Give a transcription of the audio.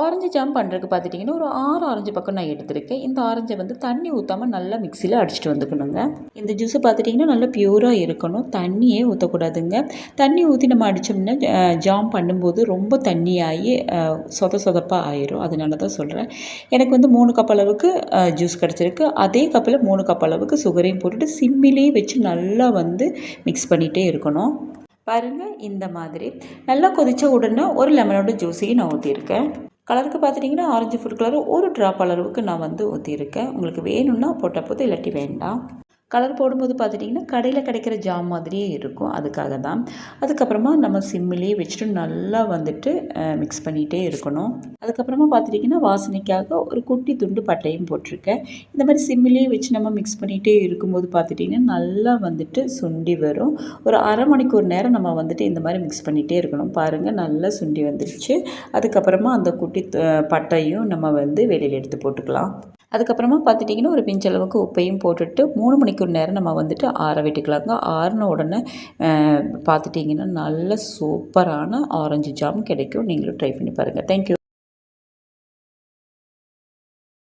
Orange jam பண்ணுறதுக்கு பார்த்துட்டிங்கன்னா ஒரு ஆறு ஆரஞ்சு பக்கம் நான் எடுத்திருக்கேன். இந்த ஆரஞ்சை வந்து தண்ணி ஊற்றாமல் நல்லா மிக்சியில் அடிச்சுட்டு வந்துக்கணுங்க. இந்த ஜூஸை பார்த்துட்டிங்கன்னா நல்லா பியூராக இருக்கணும். தண்ணியே ஊற்றக்கூடாதுங்க தண்ணி ஊற்றி நம்ம அடித்தோம்னா ஜாம் பண்ணும்போது ரொம்ப தண்ணியாகி சொத சொதப்பாக ஆயிரும். அதனால தான் சொல்கிறேன் எனக்கு வந்து மூணு கப் அளவுக்கு ஜூஸ் கிடச்சிருக்கு. அதே கப்பில் மூணு கப் அளவுக்கு சுகரையும் போட்டுட்டு சிம்மிலே வச்சு நல்லா வந்து மிக்ஸ் பண்ணிகிட்டே இருக்கணும். பாருங்கள் இந்த மாதிரி. நல்லா கொதித்த உடனே ஒரு லெமனோட ஜூஸையும் நான் ஊற்றிருக்கேன் கலருக்கு பார்த்துட்டிங்கன்னா ஆரஞ்சு ஃபுட் கலர் ஒரு ட்ராப் அளவுக்கு நான் வந்து ஊற்றிருக்கேன் உங்களுக்கு வேணும்னா போட்டால் போதும் இல்லாட்டி வேண்டாம். கலர் போடும்போது பார்த்துட்டிங்கன்னா கடையில் கிடைக்கிற ஜாம் மாதிரியே இருக்கும். அதுக்காக தான். அதுக்கப்புறமா நம்ம சிம்மிலேயே வச்சுட்டு நல்லா வந்துட்டு மிக்ஸ் பண்ணிகிட்டே இருக்கணும். அதுக்கப்புறமா பார்த்துட்டிங்கன்னா வாசனைக்காக ஒரு குட்டி துண்டு பட்டையும் போட்டிருக்கேன். இந்த மாதிரி சிம்மிலேயே வச்சு நம்ம மிக்ஸ் பண்ணிகிட்டே இருக்கும்போது பார்த்துட்டிங்கன்னா நல்லா வந்துட்டு சுண்டி வரும். ஒரு அரை மணிக்கூர் நேரம் நம்ம வந்துட்டு இந்த மாதிரி மிக்ஸ் பண்ணிகிட்டே இருக்கணும். பாருங்கள் நல்லா சுண்டி வந்துருச்சு. அதுக்கப்புறமா அந்த குட்டி பட்டையும் நம்ம வந்து வெளியில் எடுத்து போட்டுக்கலாம். அதுக்கப்புறமா பார்த்துட்டிங்கன்னா ஒரு பிஞ்ச் அளவுக்கு உப்பையும் போட்டுட்டு மூணு மணிக்கூர் நேரம் நம்ம வந்துட்டு ஆற விட்டுக்கலாங்க. ஆறின உடனே பார்த்துட்டிங்கன்னா நல்ல சூப்பரான ஆரஞ்சு ஜாம் கிடைக்கும். நீங்களும் ட்ரை பண்ணி பாருங்கள் தேங்க்யூ